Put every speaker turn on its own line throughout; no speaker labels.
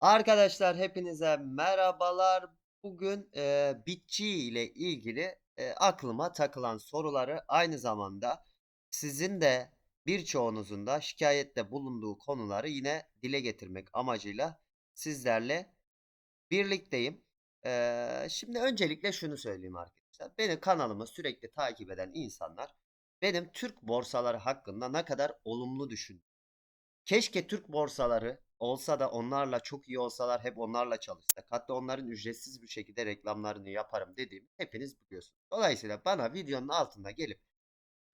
Arkadaşlar hepinize merhabalar. Bugün e, bitçi ile ilgili e, aklıma takılan soruları aynı zamanda sizin de birçoğunuzun da şikayette bulunduğu konuları yine dile getirmek amacıyla sizlerle birlikteyim. E, şimdi öncelikle şunu söyleyeyim arkadaşlar. Benim kanalımı sürekli takip eden insanlar benim Türk borsaları hakkında ne kadar olumlu düşün. Keşke Türk borsaları olsa da onlarla çok iyi olsalar hep onlarla çalışsak. Hatta onların ücretsiz bir şekilde reklamlarını yaparım dediğimi hepiniz biliyorsunuz. Dolayısıyla bana videonun altında gelip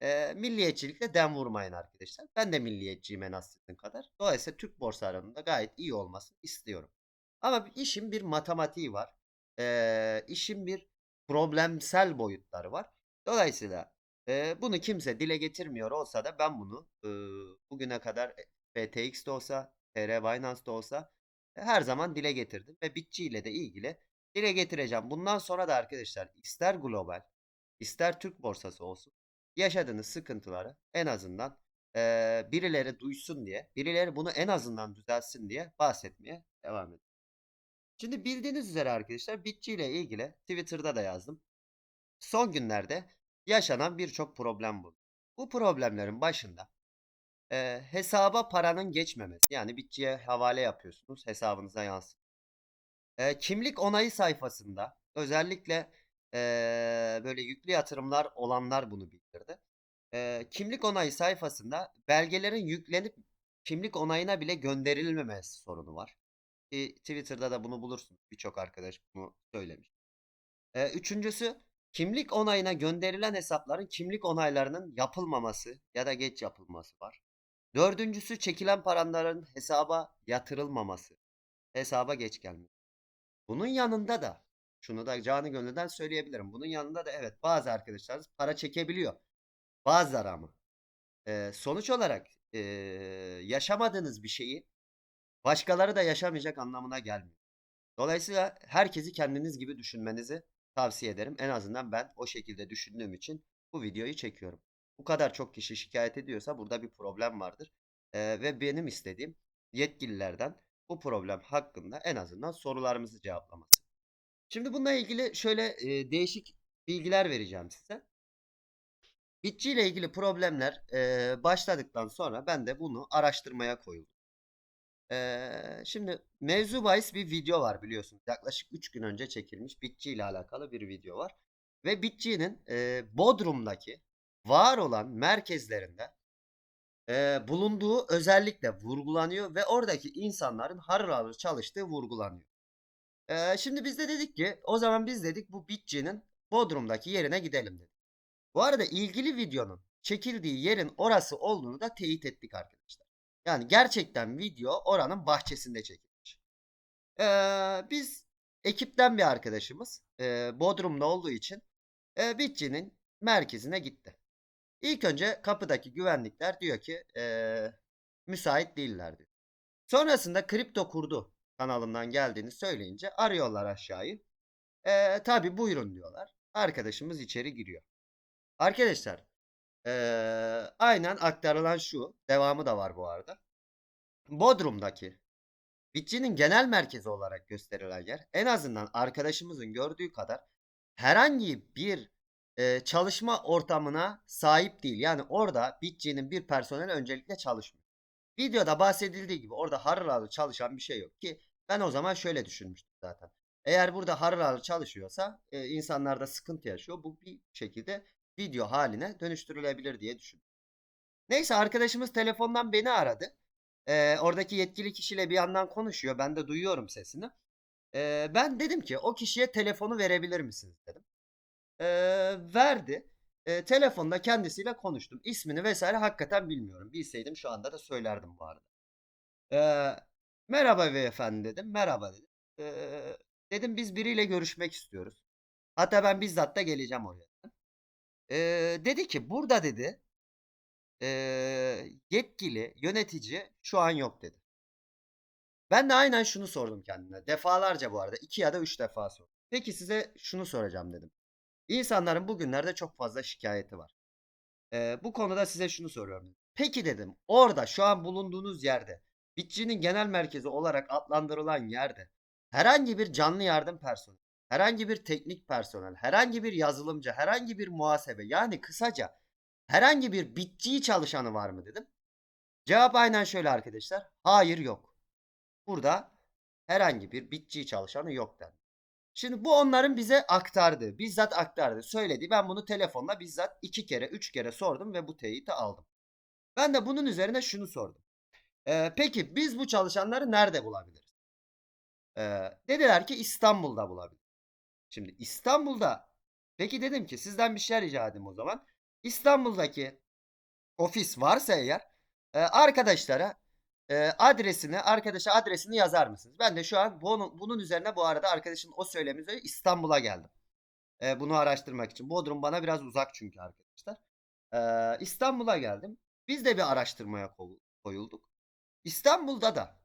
e, milliyetçilikle dem vurmayın arkadaşlar. Ben de milliyetçiyim en az sizin kadar. Dolayısıyla Türk borsalarının da gayet iyi olmasını istiyorum. Ama işin bir matematiği var. E, işin bir problemsel boyutları var. Dolayısıyla e, bunu kimse dile getirmiyor olsa da ben bunu e, bugüne kadar FTX de olsa, TR Binance de olsa e, her zaman dile getirdim ve bitçi ile de ilgili dile getireceğim. Bundan sonra da arkadaşlar ister global, ister Türk borsası olsun yaşadığınız sıkıntıları en azından e, birileri duysun diye, birileri bunu en azından düzelsin diye bahsetmeye devam ediyorum. Şimdi bildiğiniz üzere arkadaşlar bitçi ile ilgili Twitter'da da yazdım. Son günlerde yaşanan birçok problem bu. Bu problemlerin başında e, hesaba paranın geçmemesi. Yani bitçiye havale yapıyorsunuz. Hesabınıza yansın. E, kimlik onayı sayfasında özellikle e, böyle yüklü yatırımlar olanlar bunu bildirdi. E, kimlik onayı sayfasında belgelerin yüklenip kimlik onayına bile gönderilmemesi sorunu var. Ki Twitter'da da bunu bulursunuz. Birçok arkadaş bunu söylemiş. E, üçüncüsü kimlik onayına gönderilen hesapların kimlik onaylarının yapılmaması ya da geç yapılması var. Dördüncüsü çekilen paranların hesaba yatırılmaması. Hesaba geç gelmesi. Bunun yanında da şunu da canı gönülden söyleyebilirim. Bunun yanında da evet bazı arkadaşlarımız para çekebiliyor. Bazıları ama. Ee, sonuç olarak ee, yaşamadığınız bir şeyi başkaları da yaşamayacak anlamına gelmiyor. Dolayısıyla herkesi kendiniz gibi düşünmenizi tavsiye ederim. En azından ben o şekilde düşündüğüm için bu videoyu çekiyorum. Bu kadar çok kişi şikayet ediyorsa burada bir problem vardır. Ee, ve benim istediğim yetkililerden bu problem hakkında en azından sorularımızı cevaplaması. Şimdi bununla ilgili şöyle e, değişik bilgiler vereceğim size. Bitçi ile ilgili problemler e, başladıktan sonra ben de bunu araştırmaya koyuldum. E, şimdi mevzu bahis bir video var biliyorsunuz. Yaklaşık 3 gün önce çekilmiş Bitçi ile alakalı bir video var. Ve Bitçi'nin e, Bodrum'daki var olan merkezlerinde e, bulunduğu özellikle vurgulanıyor ve oradaki insanların harıl harıl çalıştığı vurgulanıyor. E, şimdi biz de dedik ki o zaman biz dedik bu Bitçi'nin Bodrum'daki yerine gidelim dedik. Bu arada ilgili videonun çekildiği yerin orası olduğunu da teyit ettik arkadaşlar. Yani gerçekten video oranın bahçesinde çekilmiş. E, biz ekipten bir arkadaşımız e, Bodrum'da olduğu için e, Bitçi'nin merkezine gitti. İlk önce kapıdaki güvenlikler diyor ki ee, müsait değiller diyor. Sonrasında kripto kurdu kanalından geldiğini söyleyince arıyorlar aşağıyı. E, tabi buyurun diyorlar. Arkadaşımız içeri giriyor. Arkadaşlar ee, aynen aktarılan şu. Devamı da var bu arada. Bodrum'daki Bitçi'nin genel merkezi olarak gösterilen yer en azından arkadaşımızın gördüğü kadar herhangi bir e, çalışma ortamına sahip değil. Yani orada Bitçi'nin bir personel öncelikle çalışmıyor. Videoda bahsedildiği gibi orada harıl harıl çalışan bir şey yok ki ben o zaman şöyle düşünmüştüm zaten. Eğer burada harıl harıl çalışıyorsa e, insanlar da sıkıntı yaşıyor. Bu bir şekilde video haline dönüştürülebilir diye düşündüm. Neyse arkadaşımız telefondan beni aradı. E, oradaki yetkili kişiyle bir yandan konuşuyor. Ben de duyuyorum sesini. E, ben dedim ki o kişiye telefonu verebilir misiniz dedim. E, verdi. E, telefonda kendisiyle konuştum. İsmini vesaire hakikaten bilmiyorum. Bilseydim şu anda da söylerdim bu arada. E, merhaba beyefendi dedim. Merhaba dedim. E, dedim biz biriyle görüşmek istiyoruz. Hatta ben bizzat da geleceğim oraya. E, dedi ki burada dedi e, yetkili yönetici şu an yok dedi. Ben de aynen şunu sordum kendime. Defalarca bu arada. iki ya da üç defa sordum. Peki size şunu soracağım dedim. İnsanların bugünlerde çok fazla şikayeti var. Ee, bu konuda size şunu soruyorum. Peki dedim orada şu an bulunduğunuz yerde Bitçi'nin genel merkezi olarak adlandırılan yerde herhangi bir canlı yardım personeli, herhangi bir teknik personel, herhangi bir yazılımcı, herhangi bir muhasebe yani kısaca herhangi bir bitçi çalışanı var mı dedim. Cevap aynen şöyle arkadaşlar. Hayır yok. Burada herhangi bir bitçi çalışanı yok dendi. Şimdi bu onların bize aktardığı, bizzat aktardı, söyledi. Ben bunu telefonla bizzat iki kere, üç kere sordum ve bu teyiti aldım. Ben de bunun üzerine şunu sordum. Ee, peki biz bu çalışanları nerede bulabiliriz? Ee, dediler ki İstanbul'da bulabiliriz. Şimdi İstanbul'da peki dedim ki sizden bir şey rica edeyim o zaman. İstanbul'daki ofis varsa eğer arkadaşlara e, adresini, arkadaşa adresini yazar mısınız? Ben de şu an bunun, bunun üzerine bu arada arkadaşın o söylemi İstanbul'a geldim. E, bunu araştırmak için. Bodrum bana biraz uzak çünkü arkadaşlar. E, İstanbul'a geldim. Biz de bir araştırmaya koyulduk. İstanbul'da da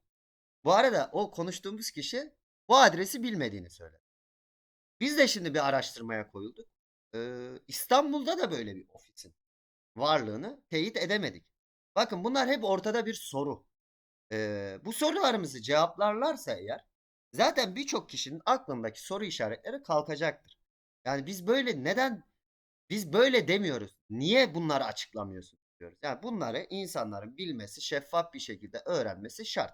bu arada o konuştuğumuz kişi bu adresi bilmediğini söyledi. Biz de şimdi bir araştırmaya koyulduk. Ee, İstanbul'da da böyle bir ofisin varlığını teyit edemedik. Bakın bunlar hep ortada bir soru. Ee, bu sorularımızı cevaplarlarsa eğer zaten birçok kişinin aklındaki soru işaretleri kalkacaktır. Yani biz böyle neden biz böyle demiyoruz. Niye bunları açıklamıyorsun diyoruz. Yani bunları insanların bilmesi, şeffaf bir şekilde öğrenmesi şart.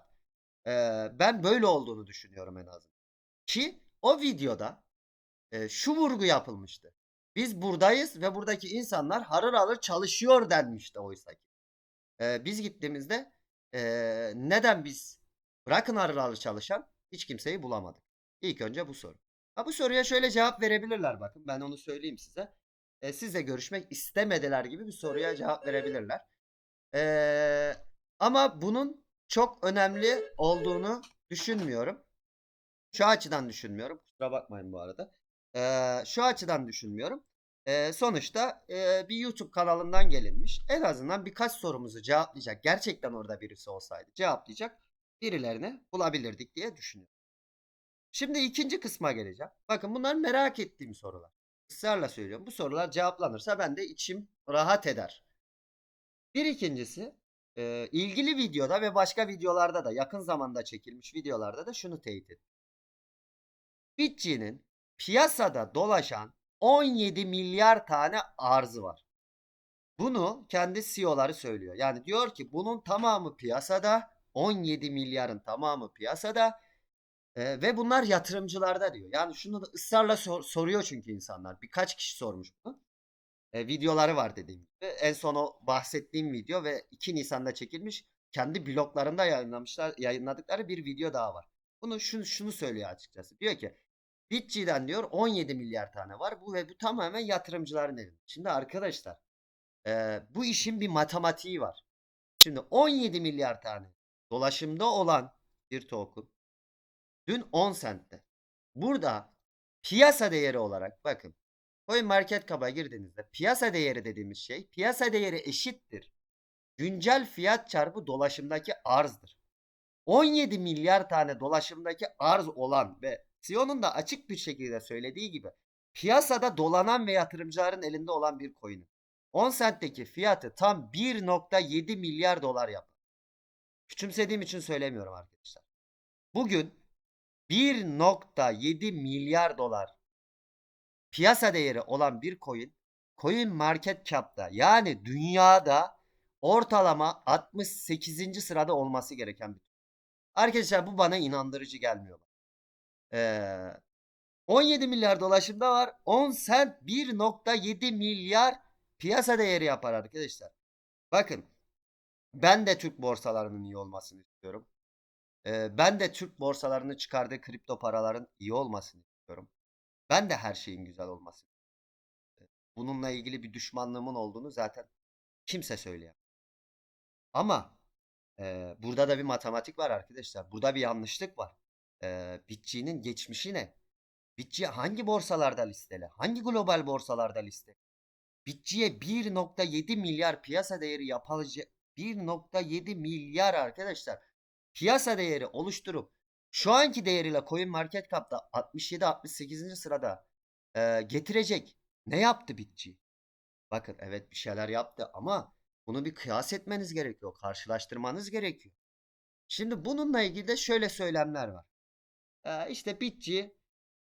Ee, ben böyle olduğunu düşünüyorum en azından. Ki o videoda e, şu vurgu yapılmıştı. Biz buradayız ve buradaki insanlar harır alır çalışıyor denmişti oysa ki. Ee, biz gittiğimizde e, neden biz bırakın alır çalışan hiç kimseyi bulamadık. İlk önce bu soru. Ha, bu soruya şöyle cevap verebilirler bakın ben onu söyleyeyim size. E, sizle görüşmek istemediler gibi bir soruya cevap verebilirler. E, ama bunun çok önemli olduğunu düşünmüyorum. Şu açıdan düşünmüyorum. Kusura bakmayın bu arada. Ee, şu açıdan düşünmüyorum. Ee, sonuçta e, bir YouTube kanalından gelinmiş. En azından birkaç sorumuzu cevaplayacak. Gerçekten orada birisi olsaydı cevaplayacak birilerini bulabilirdik diye düşünüyorum. Şimdi ikinci kısma geleceğim. Bakın bunlar merak ettiğim sorular. Israrla söylüyorum. Bu sorular cevaplanırsa ben de içim rahat eder. Bir ikincisi e, ilgili videoda ve başka videolarda da yakın zamanda çekilmiş videolarda da şunu teyit ettim. Bitcoin'in piyasada dolaşan 17 milyar tane arzı var. Bunu kendi CEO'ları söylüyor. Yani diyor ki bunun tamamı piyasada 17 milyarın tamamı piyasada e, ve bunlar yatırımcılarda diyor. Yani şunu da ısrarla sor- soruyor çünkü insanlar. Birkaç kişi sormuş bunu. E, videoları var dediğim gibi. En son o bahsettiğim video ve 2 Nisan'da çekilmiş kendi bloglarında yayınlamışlar yayınladıkları bir video daha var. Bunu şunu şunu söylüyor açıkçası. Diyor ki Bitçi'den diyor 17 milyar tane var. Bu ve bu tamamen yatırımcıların elinde. Şimdi arkadaşlar e, bu işin bir matematiği var. Şimdi 17 milyar tane dolaşımda olan bir token dün 10 centte. Burada piyasa değeri olarak bakın Coin Market Cap'a girdiğinizde piyasa değeri dediğimiz şey piyasa değeri eşittir. Güncel fiyat çarpı dolaşımdaki arzdır. 17 milyar tane dolaşımdaki arz olan ve CEO'nun da açık bir şekilde söylediği gibi piyasada dolanan ve yatırımcıların elinde olan bir coin'in 10 centteki fiyatı tam 1.7 milyar dolar yapar. Küçümsediğim için söylemiyorum arkadaşlar. Bugün 1.7 milyar dolar piyasa değeri olan bir coin coin market cap'ta yani dünyada ortalama 68. sırada olması gereken bir Arkadaşlar bu bana inandırıcı gelmiyor. Ee, 17 milyar dolaşımda var. 10 sent 1.7 milyar piyasa değeri yapar arkadaşlar. Bakın ben de Türk borsalarının iyi olmasını istiyorum. Ee, ben de Türk borsalarının çıkardığı kripto paraların iyi olmasını istiyorum. Ben de her şeyin güzel olmasını. Bununla ilgili bir düşmanlığımın olduğunu zaten kimse söyleyemez. Ama e, burada da bir matematik var arkadaşlar. Burada bir yanlışlık var. E, Bitcoin'in geçmişi ne? Bitcoin hangi borsalarda listeli? Hangi global borsalarda listeli? Bitcoin'e 1.7 milyar piyasa değeri yapılacak 1.7 milyar arkadaşlar. Piyasa değeri oluşturup şu anki değeriyle Coin Market Cap'ta 67-68. sırada e, getirecek. Ne yaptı Bitcoin? Bakın evet bir şeyler yaptı ama bunu bir kıyas etmeniz gerekiyor. Karşılaştırmanız gerekiyor. Şimdi bununla ilgili de şöyle söylemler var. Ee, işte bitçi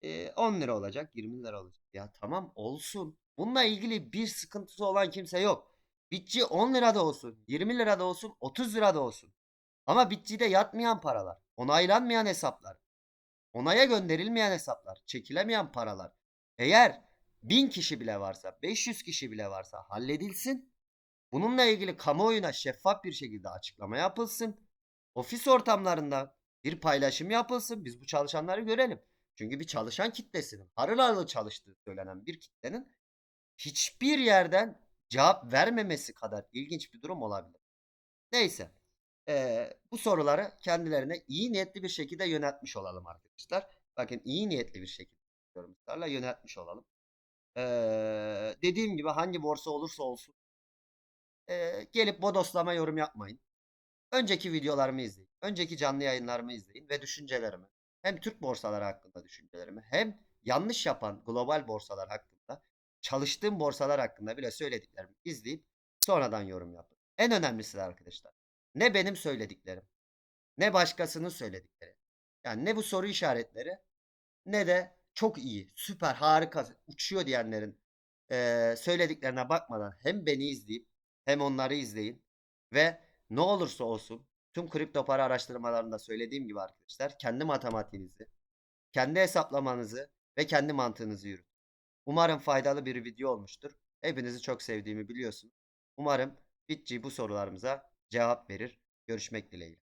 e, 10 lira olacak, 20 lira olacak. Ya tamam olsun. Bununla ilgili bir sıkıntısı olan kimse yok. Bitçi 10 lira da olsun, 20 lira da olsun, 30 lira da olsun. Ama bitçide yatmayan paralar, onaylanmayan hesaplar, onaya gönderilmeyen hesaplar, çekilemeyen paralar. Eğer 1000 kişi bile varsa, 500 kişi bile varsa halledilsin. Bununla ilgili kamuoyuna şeffaf bir şekilde açıklama yapılsın. Ofis ortamlarında bir paylaşım yapılsın. Biz bu çalışanları görelim. Çünkü bir çalışan kitlesinin harıl çalıştığı söylenen bir kitlenin hiçbir yerden cevap vermemesi kadar ilginç bir durum olabilir. Neyse. Eee, bu soruları kendilerine iyi niyetli bir şekilde yöneltmiş olalım arkadaşlar. Bakın iyi niyetli bir şekilde diyorum ısrarla yöneltmiş olalım. Eee, dediğim gibi hangi borsa olursa olsun eee, gelip bodoslama yorum yapmayın. Önceki videolarımı izleyin. Önceki canlı yayınlarımı izleyin ve düşüncelerimi hem Türk borsaları hakkında düşüncelerimi hem yanlış yapan global borsalar hakkında çalıştığım borsalar hakkında bile söylediklerimi izleyip sonradan yorum yapın. En önemlisi de arkadaşlar ne benim söylediklerim ne başkasının söyledikleri yani ne bu soru işaretleri ne de çok iyi, süper, harika, uçuyor diyenlerin eee, söylediklerine bakmadan hem beni izleyip hem onları izleyin ve ne olursa olsun tüm kripto para araştırmalarında söylediğim gibi arkadaşlar kendi matematiğinizi, kendi hesaplamanızı ve kendi mantığınızı yürütün. Umarım faydalı bir video olmuştur. Hepinizi çok sevdiğimi biliyorsunuz. Umarım Bitci bu sorularımıza cevap verir. Görüşmek dileğiyle.